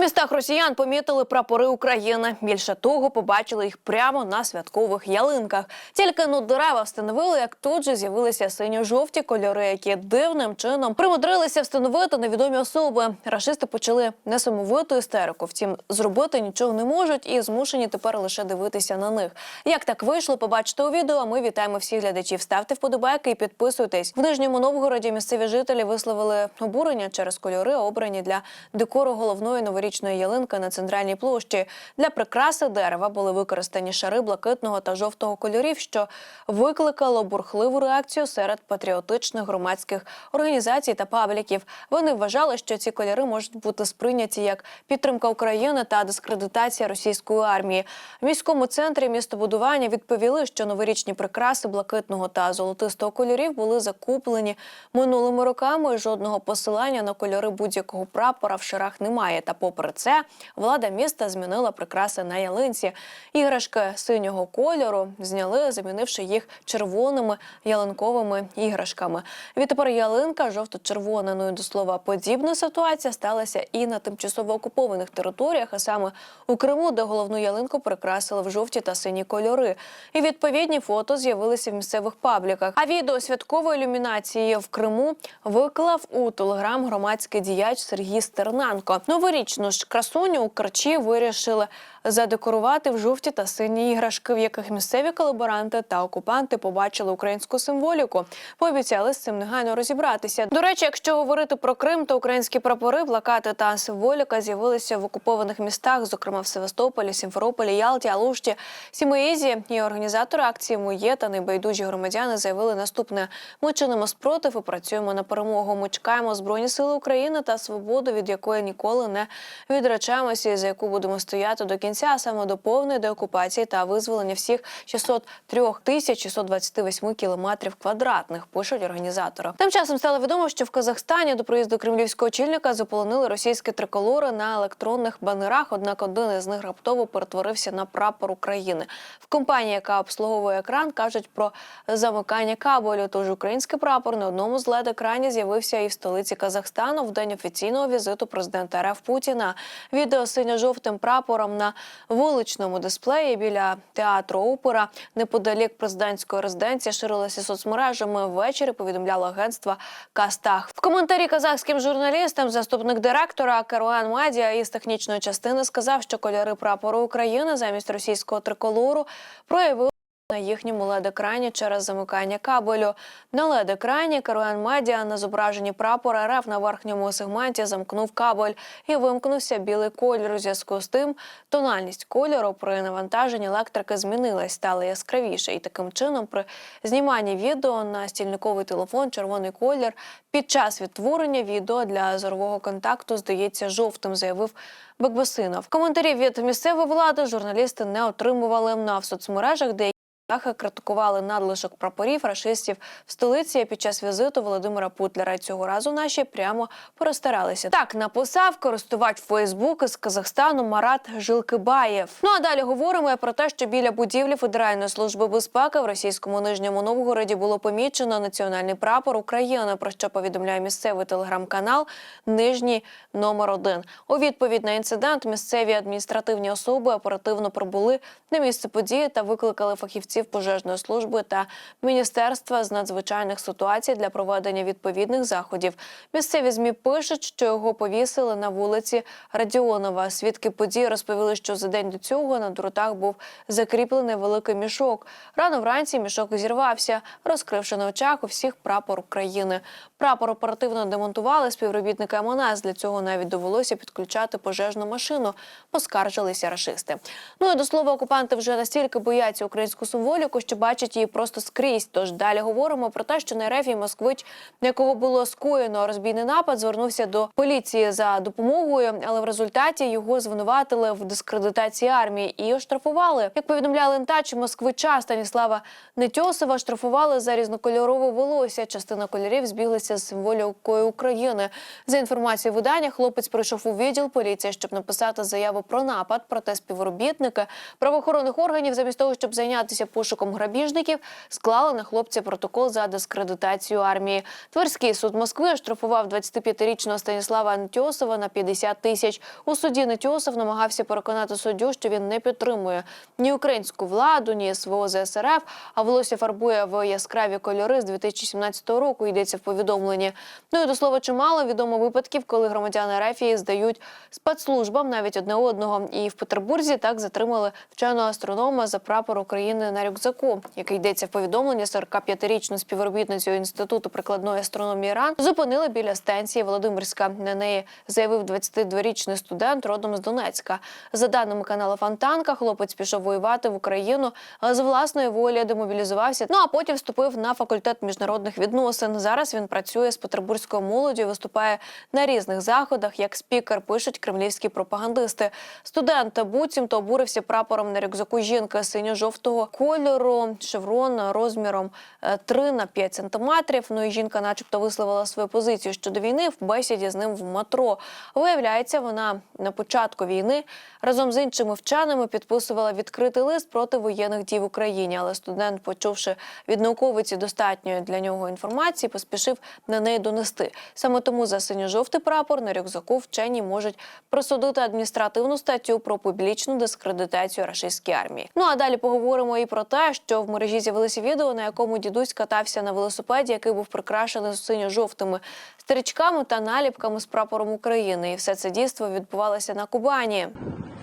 містах росіян помітили прапори України. Більше того, побачили їх прямо на святкових ялинках. Тільки ну дерева встановили, як тут же з'явилися синьо-жовті кольори, які дивним чином примудрилися встановити невідомі особи. Рашисти почали несамовиту істерику. Втім, зробити нічого не можуть і змушені тепер лише дивитися на них. Як так вийшло, побачите у відео. Ми вітаємо всіх глядачів. Ставте вподобайки і підписуйтесь. В нижньому Новгороді місцеві жителі висловили обурення через кольори, обрані для декору головної новорічної ялинки на центральній площі. Для прикраси дерева були використані шари блакитного та жовтого кольорів, що викликало бурхливу реакцію серед патріотичних громадських організацій та пабліків. Вони вважали, що ці кольори можуть бути сприйняті як підтримка України та дискредитація російської армії. В міському центрі містобудування відповіли, що новорічні прикраси блакитного та золотистого кольорів були закуплені минулими роками. Жодного посилання на кольори будь-якого прапора в шарах немає. Та попри це, влада міста змінила прикраси на ялинці. Іграшки синього кольору зняли, замінивши їх червоними ялинковими іграшками. Відтепер ялинка жовто-червона. Ну і до слова, подібна ситуація сталася і на тимчасово окупованих територіях, а саме у Криму, де головну ялинку прикрасили в жовті та сині кольори. І відповідні фото з'явилися в місцевих пабліках. А відео святкової ілюмінації в Криму виклав у телеграм громадський діяч Сергій Стерненко. Новорічну ж красуню у Керчі вирішили задекорувати в жовті та сині іграшки, в яких місцеві колаборанти та окупанти побачили українську символіку. Пообіцяли з цим негайно розібратися. До речі, якщо говорити про Крим, то українські прапори, плакати та символіка з'явилися в окупованих містах, зокрема в Севастополі, Сімферополі, Ялті, Алушті, Сімеїзі. І організатори акції Моє та небайдужі громадяни заявили наступне: ми чинимо спротив і працюємо на перемогу. Ми чекаємо збройні сили України та свободу, від якої ніколи не відречаємося, і за яку будемо стояти до кінця, а саме до повної деокупації та визволення всіх 603 тисяч 628 кілометрів квадратних. Пишуть організатори. Тим часом стало відомо, що в Казахстані до приїзду кремлівського очільника заполонили російські триколори на електронних банерах. Однак один із них раптово перетворився на прапор України. В компанії, яка обслуговує екран, кажуть про замикання кабелю. Тож український прапор на одному з led екранів з'явився і в столиці Казахстану в день офіційного візиту президента РФ Путіна. Відео синьо-жовтим прапором на вуличному дисплеї біля театру опера неподалік президентської резиденції ширилася соцмережами. Ввечері повідомляло агентство Кастах. В коментарі казахським журналістам заступник директора Керуан Медіа із технічної частини сказав, що кольори прапору України замість російського триколору проявили. На їхньому лед-екрані через замикання кабелю. На лед-екрані Керуен Медіа на зображенні прапора РФ на верхньому сегменті замкнув кабель і вимкнувся білий колір. У зв'язку з тим тональність кольору при навантаженні електрики змінилась, стала яскравіше. І таким чином, при зніманні відео на стільниковий телефон червоний колір під час відтворення відео для зорового контакту здається жовтим, заявив Бекбосинов. Коментарів від місцевої влади журналісти не отримували. На в соцмережах Ляхи критикували надлишок прапорів рашистів в столиці під час візиту Володимира Путлера. Цього разу наші прямо перестаралися. Так написав користувач Фейсбук із Казахстану Марат Жилкибаєв. Ну а далі говоримо про те, що біля будівлі Федеральної служби безпеки в російському нижньому Новгороді було помічено національний прапор України. Про що повідомляє місцевий телеграм-канал Нижній номер 1 У відповідь на інцидент місцеві адміністративні особи оперативно прибули на місце події та викликали фахівців пожежної служби та міністерства з надзвичайних ситуацій для проведення відповідних заходів. Місцеві змі пишуть, що його повісили на вулиці Радіонова. Свідки події розповіли, що за день до цього на дротах був закріплений великий мішок. Рано вранці мішок зірвався, розкривши на очах у всіх прапор України. Прапор оперативно демонтували співробітники МНС. Для цього навіть довелося підключати пожежну машину. Поскаржилися рашисти. Ну і до слова, окупанти вже настільки бояться українську символіку, що бачать її просто скрізь. Тож далі говоримо про те, що на РФ і москвич, на якого було скоєно розбійний напад, звернувся до поліції за допомогою, але в результаті його звинуватили в дискредитації армії і оштрафували. Як повідомляли НТАЧ, москвича Станіслава Нетьосова штрафували за різнокольорове волосся. Частина кольорів збіглися з символікою України. За інформацією видання, хлопець прийшов у відділ поліції, щоб написати заяву про напад. Проте співробітники правоохоронних органів, замість того, щоб зайнятися пошуком грабіжників, склали на хлопця протокол за дискредитацію армії. Тверський суд Москви оштрафував 25-річного Станіслава Нетьосова на 50 тисяч. У суді Нетьосов намагався переконати суддю, що він не підтримує ні українську владу, ні СВО ЗСРФ, а волосся фарбує в яскраві кольори з 2017 року. Йдеться в повідомленні. Ну і до слова, чимало відомо випадків, коли громадяни Рефії здають спецслужбам навіть одне одного. І в Петербурзі так затримали вченого астронома за прапор України на рюкзаку, який йдеться в повідомленні 45-річну співробітницю інституту прикладної астрономії РАН зупинили біля станції Володимирська. На неї заявив 22-річний студент родом з Донецька. За даними каналу Фонтанка, хлопець пішов воювати в Україну з власної волі демобілізувався. Ну а потім вступив на факультет міжнародних відносин. Зараз він працює з петербурзькою молоддю, виступає на різних заходах як спікер. Пишуть кремлівські пропагандисти. Студент буцімто обурився прапором на рюкзаку жінки синьо-жовтого кольору, шеврон розміром е, 3 на 5 сантиметрів. Ну і жінка, начебто, висловила свою позицію щодо війни в бесіді з ним в метро. Виявляється, вона на початку війни разом з іншими вченими підписувала відкритий лист проти воєнних дій в Україні. Але студент, почувши від науковиці достатньої для нього інформації, поспішив на неї донести. Саме тому за синьо-жовтий прапор на рюкзаку вчені можуть присудити адміністративну статтю про публічну дискредитацію рашистської армії. Ну а далі поговоримо і про те, що в мережі з'явилося відео, на якому дідусь катався на велосипеді, який був прикрашений синьо-жовтими стрічками та наліпками з прапором України. І все це дійство відбувалося на Кубані.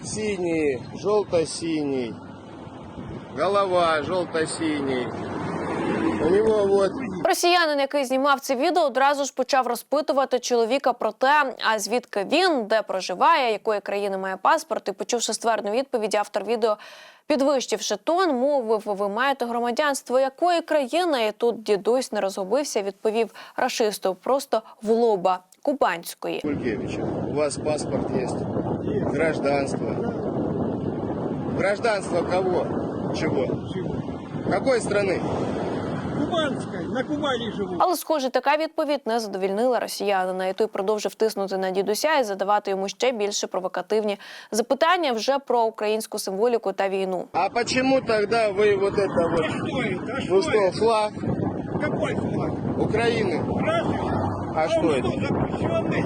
Синий, желто-синий. Голова желто-синий. У него вот Росіянин, який знімав це відео, одразу ж почав розпитувати чоловіка про те, а звідки він, де проживає, якої країни має паспорт. І почувши ствердну відповідь, автор відео, підвищивши тон, мовив: ви маєте громадянство якої країни? І тут дідусь не розгубився, відповів рашисту просто в лоба кубанської. Кулькевича. У вас паспорт є, Гражданство. Гражданство кого? Чого? Какой страны? Кубанской, на Кубани живу. Але, схоже, така відповідь не задовільнила росіянина, і той продовжив тиснути на дідуся і задавати йому ще більше провокативні запитання вже про українську символіку та війну. А почему тогда вы вот это вот... Что это? А Ну что что, это? флаг Какой флаг? Украины? Разве? А он что это? запрещенный?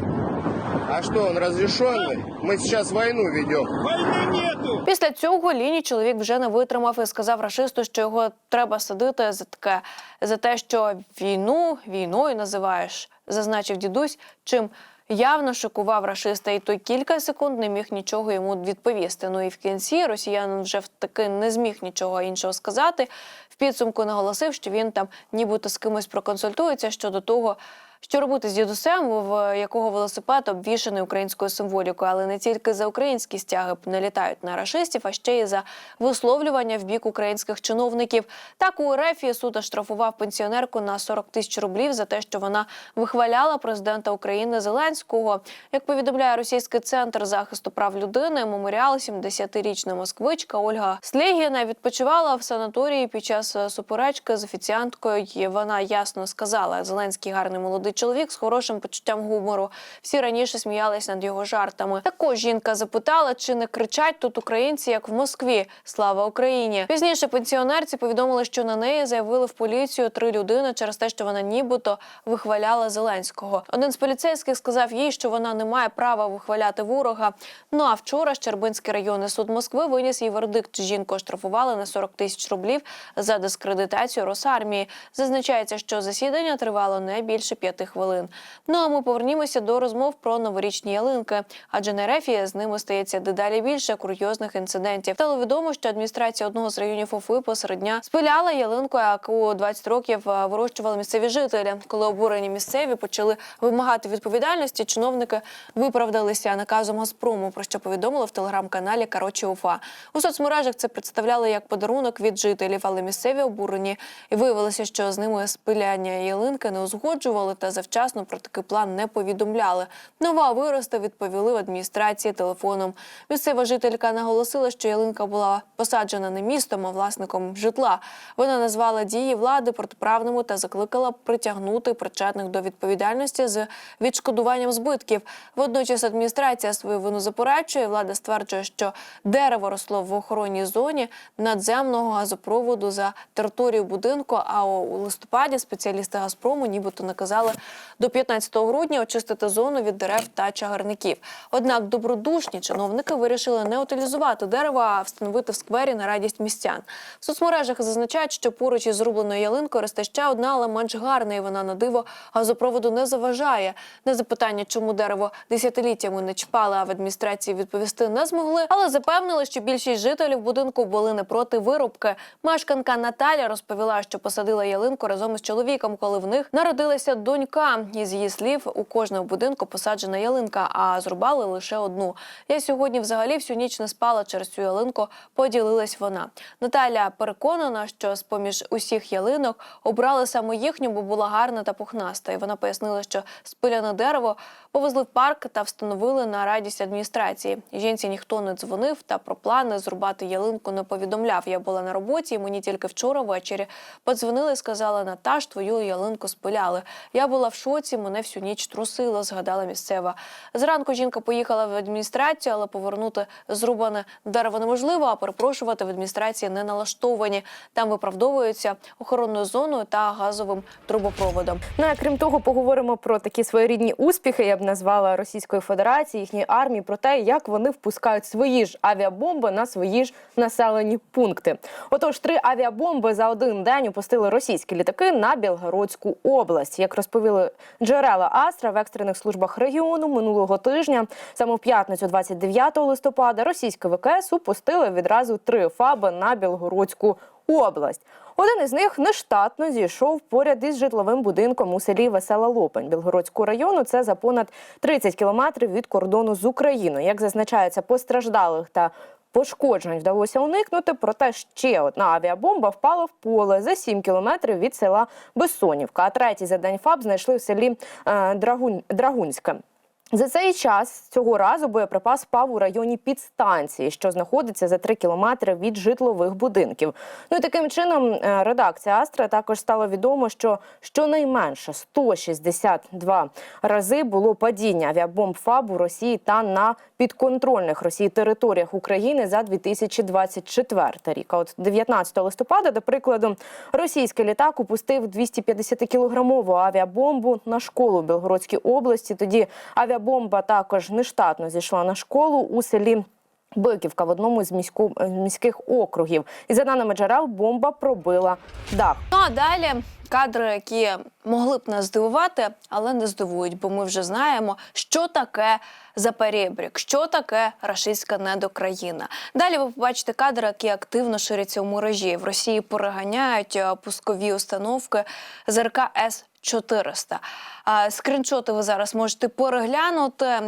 А что, он разрешенный? Мы сейчас войну ведем. Войны нету. Після цього ліній чоловік вже не витримав і сказав рашисту, що його треба садити за таке за те, що війну війною називаєш, зазначив дідусь, чим. Явно шокував рашиста, і той кілька секунд не міг нічого йому відповісти. Ну і в кінці росіянин вже таки не зміг нічого іншого сказати. В підсумку наголосив, що він там нібито з кимось проконсультується щодо того, що робити з дідусем, в якого велосипед обвішаний українською символікою, але не тільки за українські стяги налітають на рашистів, а ще й за висловлювання в бік українських чиновників. Так у РФ суд оштрафував пенсіонерку на 40 тисяч рублів за те, що вона вихваляла президента України Зеленського. Як повідомляє російський центр захисту прав людини, меморіал 70-річна москвичка Ольга Слєгіна відпочивала в санаторії під час суперечки з офіціанткою. Вона ясно сказала: Зеленський гарний молодий чоловік з хорошим почуттям гумору. Всі раніше сміялись над його жартами. Також жінка запитала, чи не кричать тут українці, як в Москві. Слава Україні! Пізніше пенсіонерці повідомили, що на неї заявили в поліцію три людини через те, що вона нібито вихваляла Зеленського. Один з поліцейських сказав їй, що вона не має права вихваляти ворога. Ну а вчора Щербинський районний суд Москви виніс їй вердикт. Жінку оштрафували на 40 тисяч рублів за дискредитацію Росармії. Зазначається, що засідання тривало не більше п'яти хвилин. Ну а ми повернімося до розмов про новорічні ялинки, адже на рефі з ними стається дедалі більше курйозних інцидентів. Стало відомо, що адміністрація одного з районів Уфи посеред дня спиляла ялинку, яку 20 років е, вирощували місцеві жителі. Коли обурені місцеві почали вимагати відповідальності, чиновники виправдалися наказом Газпрому, про що повідомили в телеграм-каналі Карочі Уфа. У соцмережах це представляли як подарунок від жителів, але місцеві обурені і виявилося, що з ними спиляння ялинки не узгоджували та але завчасно про такий план не повідомляли. Нова виросте, відповіли в адміністрації телефоном. Місцева жителька наголосила, що ялинка була посаджена не містом, а власником житла. Вона назвала дії влади протиправними та закликала притягнути причетних до відповідальності з відшкодуванням збитків. Водночас адміністрація свою вину заперечує. Влада стверджує, що дерево росло в охоронній зоні надземного газопроводу за територією будинку. А у листопаді спеціалісти Газпрому нібито наказали до 15 грудня очистити зону від дерев та чагарників. Однак добродушні чиновники вирішили не утилізувати дерево, а встановити в сквері на радість містян. В соцмережах зазначають, що поруч із зрубленою ялинкою росте ще одна, але менш гарна, і вона на диво газопроводу не заважає. На запитання, чому дерево десятиліттями не чіпали, а в адміністрації відповісти не змогли, але запевнили, що більшість жителів будинку були не проти вирубки. Мешканка Наталя розповіла, що посадила ялинку разом із чоловіком, коли в них народилася донька. Із її слів, у кожного будинку посаджена ялинка, а зрубали лише одну. Я сьогодні взагалі всю ніч не спала через цю ялинку. Поділилась вона. Наталя переконана, що з поміж усіх ялинок обрали саме їхню, бо була гарна та пухнаста. І вона пояснила, що спиляне дерево повезли в парк та встановили на радість адміністрації. Жінці ніхто не дзвонив та про плани зрубати ялинку не повідомляв. Я була на роботі, і мені тільки вчора ввечері подзвонили і сказали, Наташ, твою ялинку спиляли. Я була в шоці, мене всю ніч трусило, згадала місцева. Зранку жінка поїхала в адміністрацію, але повернути зрубане дерево неможливо, а перепрошувати в адміністрації не налаштовані. Там виправдовуються охоронною зоною та газовим трубопроводом. Ну а крім того, поговоримо про такі своєрідні успіхи, я б назвала Російської Федерації, їхньої армії, про те, як вони впускають свої ж авіабомби на свої ж населені пункти. Отож, три авіабомби за один день опустили російські літаки на Білгородську область. Як розповіли джерела Астра в екстрених службах регіону минулого тижня, саме в п'ятницю, 29 листопада, російське ВКС упустили відразу три ФАБи на Білгородську область. Один із них нештатно зійшов поряд із житловим будинком у селі Весела Лопань Білгородського району. Це за понад 30 кілометрів від кордону з Україною. Як зазначається, постраждалих та пошкоджень вдалося уникнути. Проте ще одна авіабомба впала в поле за 7 кілометрів від села Бессонівка. А третій за день ФАБ знайшли в селі е, Драгунь, Драгунське. За цей час цього разу боєприпас впав у районі підстанції, що знаходиться за 3 кілометри від житлових будинків. Ну і таким чином е, редакція Астра також стало відомо, що щонайменше 162 рази було падіння авіабомб ФАБ у Росії та на підконтрольних Росії територіях України за 2024 рік. А от 19 листопада, до прикладу, російський літак упустив 250-кілограмову авіабомбу на школу в Білгородській області. Тоді авіабомба також нештатно зійшла на школу у селі. Биківка в одному з міську, е, міських округів, і за даними джерел, бомба пробила дах. Ну а далі кадри, які могли б нас здивувати, але не здивують, бо ми вже знаємо, що таке заперебрік, що таке рашистська недокраїна. Далі ви побачите кадри, які активно ширяться у мережі. В Росії переганяють е, пускові установки ЗРК С. 400. А, Скріншоти ви зараз можете переглянути.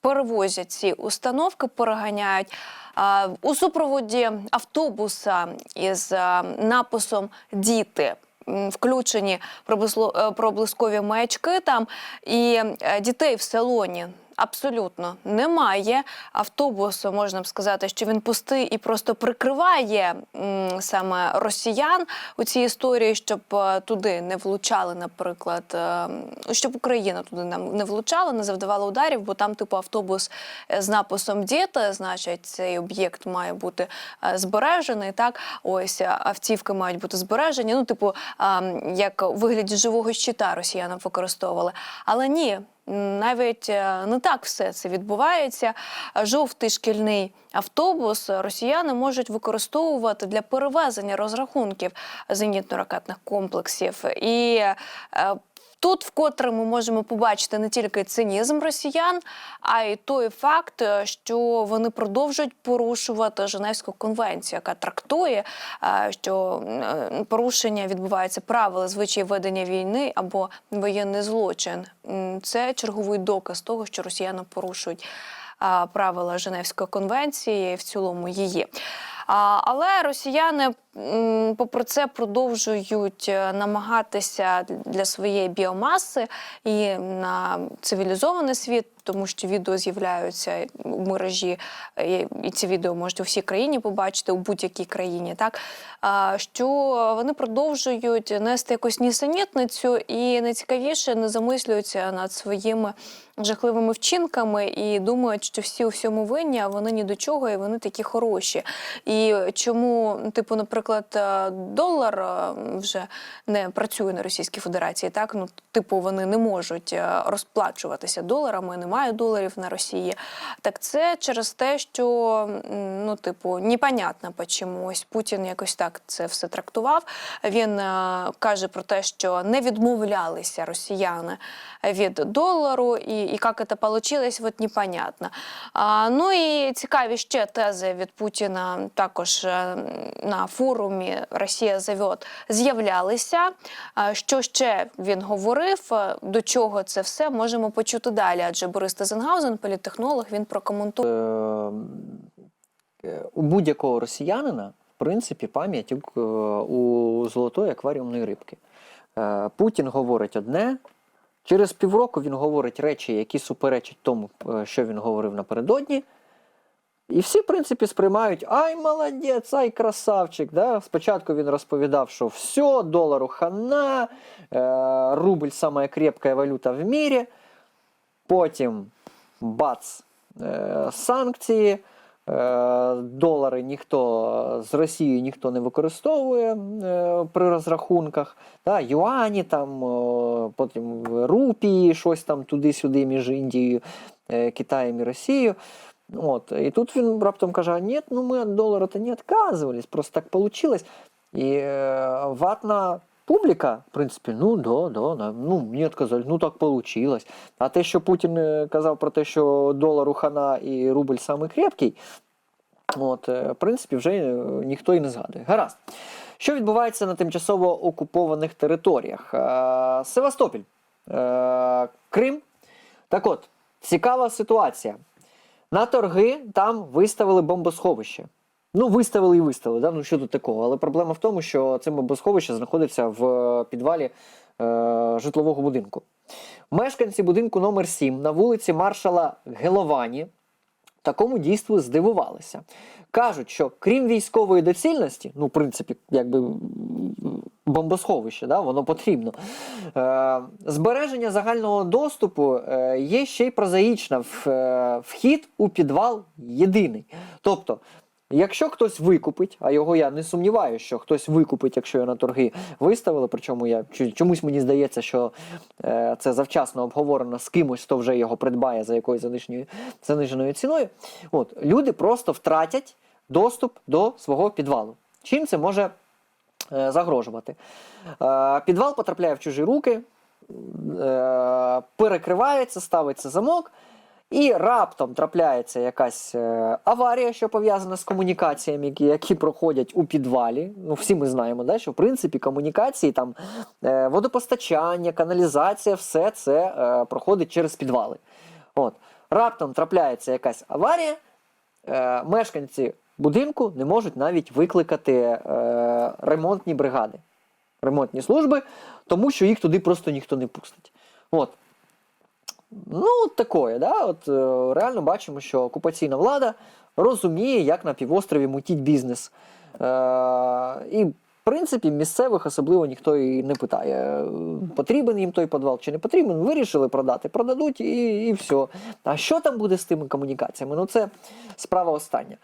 Перевозять ці установки, переганяють а, у супроводі автобуса із а, написом Діти. Включені е, проблискові маячки там і е, дітей в салоні. Абсолютно немає автобусу. Можна б сказати, що він пустий і просто прикриває м, саме росіян у цій історії, щоб е, туди не влучали, наприклад, е, щоб Україна туди нам не влучала, не завдавала ударів, бо там, типу, автобус е, з написом Діти, значить, цей об'єкт має бути збережений. Так, ось автівки мають бути збережені. Ну, типу, як у вигляді живого щита росіянам використовували. Але ні, навіть е, не так все це відбувається. Жовтий шкільний автобус росіяни можуть використовувати для перевезення розрахунків зенітно-ракетних комплексів. І е, Тут вкотре ми можемо побачити не тільки цинізм росіян, а й той факт, е, що вони продовжують порушувати Женевську конвенцію, яка трактує, е, що е, порушення відбувається правил звичаї ведення війни або воєнний злочин. Це черговий доказ того, що росіяни порушують правила Женевської конвенції, в цілому її. Але росіяни, попри це, продовжують е, намагатися для своєї біомаси і на цивілізований світ, тому що відео з'являються у мережі, е, і ці відео можете у всій країні побачити, у будь-якій країні, так? Що вони продовжують нести якусь нісенітницю і найцікавіше не замислюються над своїми жахливими вчинками і думають, що всі у всьому винні, а вони ні до чого, і вони такі хороші. І чому, типу, наприклад, е, долар е, вже не працює на Російській Федерації, так ну типу вони не можуть е, розплачуватися доларами, немає доларів на Росії. Так це через те, що ну, типу, непонятно чому ось Путін якось так це все трактував. Він каже про те, що не відмовлялися росіяни від долару, і, і як це вийшло, от непонятно. А, ну і цікаві ще тези від Путіна також е, на форумі Росія завод з'являлися. Що ще він говорив, е, до чого це все можемо почути далі. Адже Борис Тазенгаузен, політтехнолог, він прокоментує. Е, у будь-якого росіянина, в принципі, пам'ять у золотої акваріумної рибки. Путін говорить одне. Через півроку він говорить речі, які суперечать тому, е, що він говорив напередодні. І всі, в принципі, сприймають: ай, молодець, ай, красавчик. Да? Спочатку він розповідав, що все, долару хана, е, рубль самая крепкая валюта в мірі. Потім бац, е, санкції. Е, Долари ніхто з Росії ніхто не використовує е, при розрахунках. Да, юані, там, е, потім рупії, щось там туди-сюди між Індією, е, Китаєм і Росією. От. І тут він раптом каже: ні, ну ми від долара-то не відказувались, просто так вийшло. І е, ватна публіка, в принципі, ну да, да, ну не відказали, ну так вийшло. А те, що Путін е, казав про те, що долару хана і рубль самий крепкий, от, е, в принципі, вже е, ніхто і не згадує. Гаразд. Що відбувається на тимчасово окупованих територіях? Е, Севастополь, е, Крим. Так от, цікава ситуація. На торги там виставили бомбосховище. Ну, виставили і виставили, да? ну що тут такого. Але проблема в тому, що це бомбосховище знаходиться в підвалі е, житлового будинку. Мешканці будинку номер 7 на вулиці маршала Геловані такому дійству здивувалися. Кажуть, що крім військової доцільності, ну, в принципі, якби бомбосховище, да, воно потрібно. Е, збереження загального доступу е, є ще й прозаїчна. Е, вхід у підвал єдиний. Тобто, Якщо хтось викупить, а його я не сумніваюся, що хтось викупить, якщо його на торги виставили, причому я чомусь мені здається, що е, це завчасно обговорено з кимось, хто вже його придбає за якоюсь заниженою, заниженою ціною. От люди просто втратять доступ до свого підвалу. Чим це може е, загрожувати? Е, підвал потрапляє в чужі руки, е, перекривається, ставиться замок. І раптом трапляється якась е, аварія, що пов'язана з комунікаціями, які, проходять у підвалі. Ну, всі ми знаємо, да, що в принципі комунікації, там е, водопостачання, каналізація, все це е, проходить через підвали. От. Раптом трапляється якась аварія, мешканці будинку не можуть навіть викликати ремонтні бригади, ремонтні служби, тому що їх туди просто ніхто не пустить. От. Ну, такое, да? От, е, реально бачимо, що окупаційна влада розуміє, як на півострові мутіть бізнес. Е, і, в принципі, місцевих особливо ніхто і не питає, е, потрібен їм той підвал чи не потрібен. Вирішили продати, продадуть і, і все. А що там буде з тими комунікаціями? Ну, це справа остання.